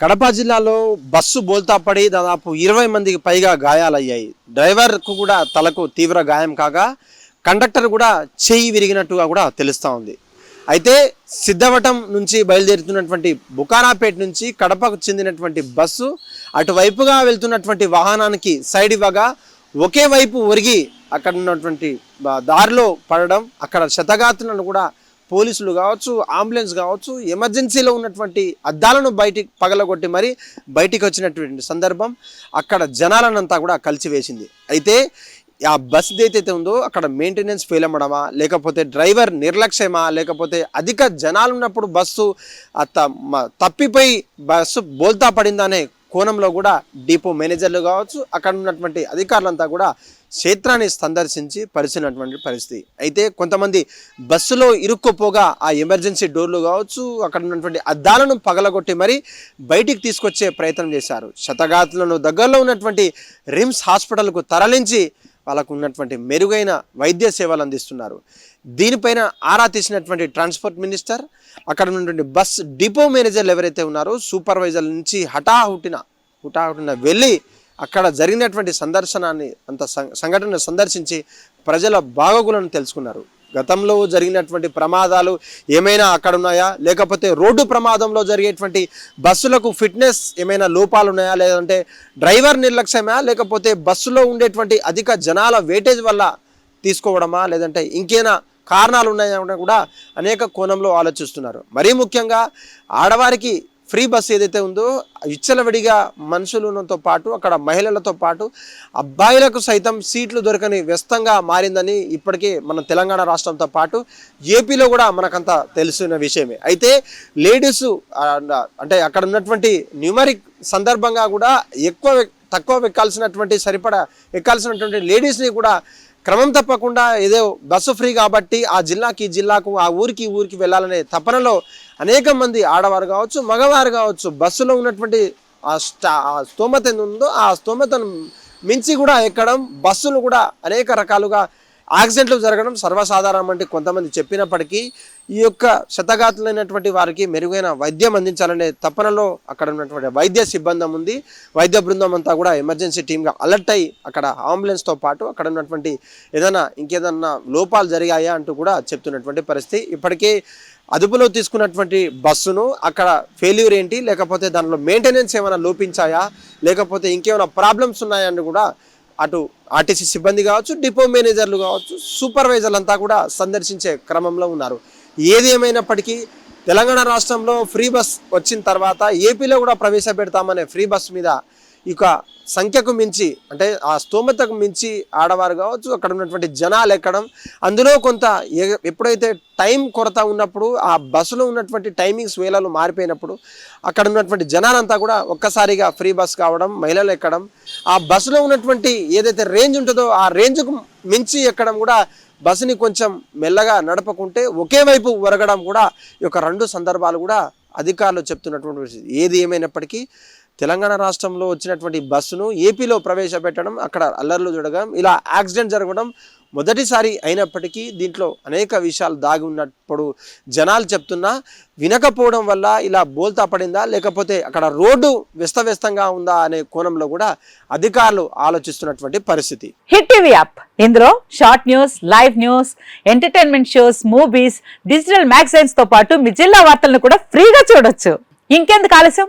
కడప జిల్లాలో బస్సు బోల్తా పడి దాదాపు ఇరవై మందికి పైగా గాయాలయ్యాయి. డ్రైవర్కు కూడా తలకు తీవ్ర గాయం కాగా కండక్టర్ కూడా చేయి విరిగినట్టుగా కూడా తెలుస్తూ ఉంది. అయితే సిద్ధవటం నుంచి బయలుదేరుతున్నటువంటి బుకారాపేట నుంచి కడపకు చెందినటువంటి బస్సు అటువైపుగా వెళ్తున్నటువంటి వాహనానికి సైడ్ ఇవ్వగా ఒకే వైపు ఒరిగి అక్కడ ఉన్నటువంటి దారిలో పడడం అక్కడ శతగాత్రులను కూడా పోలీసులు కావచ్చు అంబులెన్స్ కావచ్చు ఎమర్జెన్సీలో ఉన్నటువంటి అద్దాలను బయటికి పగలగొట్టి మరి బయటికి వచ్చినటువంటి సందర్భం అక్కడ జనాలనంతా కూడా కలిసివేసింది. అయితే ఆ బస్ ఏదైతే ఉందో అక్కడ మెయింటెనెన్స్ ఫెయిల్ అవ్వడమా లేకపోతే డ్రైవర్ నిర్లక్ష్యమా లేకపోతే అధిక జనాలు ఉన్నప్పుడు బస్సు త- మ- తప్పిపోయి బస్సు బోల్తా పడిందా అనే కోణంలో కూడా డిపో మేనేజర్లు కావచ్చు అక్కడ ఉన్నటువంటి అధికారులంతా కూడా క్షేత్రాన్ని సందర్శించి పరిచినటువంటి పరిస్థితి. అయితే కొంతమంది బస్సులో ఇరుక్కుపోగా ఆ ఎమర్జెన్సీ డోర్లు కావచ్చు అక్కడ ఉన్నటువంటి అద్దాలను పగలగొట్టి మరీ బయటికి తీసుకొచ్చే ప్రయత్నం చేశారు. శతగాతులను దగ్గరలో ఉన్నటువంటి రిమ్స్ హాస్పిటల్కు తరలించి వాళ్ళకు ఉన్నటువంటి మెరుగైన వైద్య సేవలు అందిస్తున్నారు. దీనిపైన ఆరా తీసినటువంటి ట్రాన్స్పోర్ట్ మినిస్టర్ అక్కడ ఉన్నటువంటి బస్ డిపో మేనేజర్లు ఎవరైతే ఉన్నారో సూపర్వైజర్ నుంచి హఠాహుటిన హుటాహుటిన వెళ్ళి అక్కడ జరిగినటువంటి సందర్శనాన్ని అంత సం- సంఘటన సందర్శించి ప్రజల బాగోగులను తెలుసుకున్నారు. గతంలో జరిగినటువంటి ప్రమాదాలు ఏమైనా అక్కడ ఉన్నాయా? లేకపోతే రోడ్డు ప్రమాదంలో జరిగేటువంటి బస్సులకు ఫిట్నెస్ ఏమైనా లోపాలు ఉన్నాయా? లేదంటే డ్రైవర్ నిర్లక్ష్యమా? లేకపోతే బస్సులో ఉండేటువంటి అధిక జనాల వేటేజ్ వల్ల తీసుకోవడమా? లేదంటే ఇంకేనా కారణాలు ఉన్నాయా? కూడా అనేక కోణంలో ఆలోచిస్తున్నారు. మరీ ముఖ్యంగా ఆడవారికి ఫ్రీ బస్ ఏదైతే ఉందో విచ్చలవిడిగా మనుషులతో పాటు అక్కడ మహిళలతో పాటు అబ్బాయిలకు సైతం సీట్లు దొరకని వ్యస్తంగా మారిందని ఇప్పటికే మన తెలంగాణ రాష్ట్రంతో పాటు ఏపీలో కూడా మనకంత తెలిసిన విషయమే. అయితే లేడీస్ అంటే అక్కడ ఉన్నటువంటి న్యూమరిక్ సందర్భంగా కూడా ఎక్కువ తక్కువ ఎక్కాల్సినటువంటి సరిపడా ఎక్కాల్సినటువంటి లేడీస్ని కూడా క్రమం తప్పకుండా ఏదో బస్సు ఫ్రీ కాబట్టి ఆ జిల్లాకి ఈ జిల్లాకు ఆ ఊరికి ఊరికి వెళ్ళాలనే తపనలో అనేక మంది ఆడవారు కావచ్చు మగవారు కావచ్చు బస్సులో ఉన్నటువంటి ఆ స్టా ఆ స్తోమత ఎంత ఉందో ఆ స్తోమతను మించి కూడా ఎక్కడం బస్సులు కూడా అనేక రకాలుగా యాక్సిడెంట్లు జరగడం సర్వసాధారణం అంటే కొంతమంది చెప్పినప్పటికీ ఈ యొక్క శతఘాతులైనటువంటి వారికి మెరుగైన వైద్యం అందించాలనే తపనలో అక్కడ ఉన్నటువంటి వైద్య సిబ్బంది ఉంది. వైద్య బృందం అంతా కూడా ఎమర్జెన్సీ టీమ్గా అలర్ట్ అయ్యి అక్కడ అంబులెన్స్తో పాటు అక్కడ ఉన్నటువంటి ఏదైనా ఇంకేదన్నా లోపాలు జరిగాయా అంటూ కూడా చెప్తున్నటువంటి పరిస్థితి. ఇప్పటికే అదుపులో తీసుకున్నటువంటి బస్సును అక్కడ ఫెయిల్యూర్ ఏంటి? లేకపోతే దానిలో మెయింటెనెన్స్ ఏమైనా లోపించాయా? లేకపోతే ఇంకేమైనా ప్రాబ్లమ్స్ ఉన్నాయా అని కూడా అటు ఆర్టీసీ సిబ్బంది కావచ్చు డిపో మేనేజర్లు కావచ్చు సూపర్వైజర్లు అంతా కూడా సందర్శించే క్రమంలో ఉన్నారు. ఏది ఏమైనప్పటికీ తెలంగాణ రాష్ట్రంలో ఫ్రీ బస్ వచ్చిన తర్వాత ఏపీలో కూడా ప్రవేశపెడతామనే ఫ్రీ బస్ మీద ఇక సంఖ్యకు మించి అంటే ఆ స్తోమతకు మించి ఆడవారు కావచ్చు అక్కడ ఉన్నటువంటి జనాలు ఎక్కడం అందులో కొంత ఎప్పుడైతే టైం కొరత ఉన్నప్పుడు ఆ బస్సులో ఉన్నటువంటి టైమింగ్స్ వేళలు మారిపోయినప్పుడు అక్కడ ఉన్నటువంటి జనాలంతా కూడా ఒక్కసారిగా ఫ్రీ బస్ కావడం మహిళలు ఎక్కడం ఆ బస్సులో ఉన్నటువంటి ఏదైతే రేంజ్ ఉంటుందో ఆ రేంజ్కు మించి ఎక్కడం కూడా బస్సుని కొంచెం మెల్లగా నడపకుంటే ఒకే వైపు ఒరగడం కూడా ఈ యొక్క రెండు సందర్భాలు కూడా అధికారులు చెప్తున్నటువంటి ఏది ఏమైనప్పటికీ తెలంగాణ రాష్ట్రంలో వచ్చినటువంటి బస్సును ఏపీలో ప్రవేశపెట్టడం అక్కడ అల్లర్లు జరగడం ఇలా యాక్సిడెంట్ జరగడం మొదటిసారి అయినప్పటికీ దీంట్లో అనేక విషయాలు దాగి ఉన్నప్పుడు జనాలు చెప్తున్నా వినకపోవడం వల్ల ఇలా బోల్తా పడిందా లేకపోతే అక్కడ రోడ్డు వ్యస్తవ్యస్తంగా ఉందా అనే కోణంలో కూడా అధికారులు ఆలోచిస్తున్నటువంటి పరిస్థితి. Hit TV app. ఇందులో short news live news entertainment shows movies digital మ్యాగజైన్స్తో పాటు మీ జిల్లా వార్తలను కూడా ఫ్రీగా చూడొచ్చు. ఇంకెందుకు ఆలస్యం?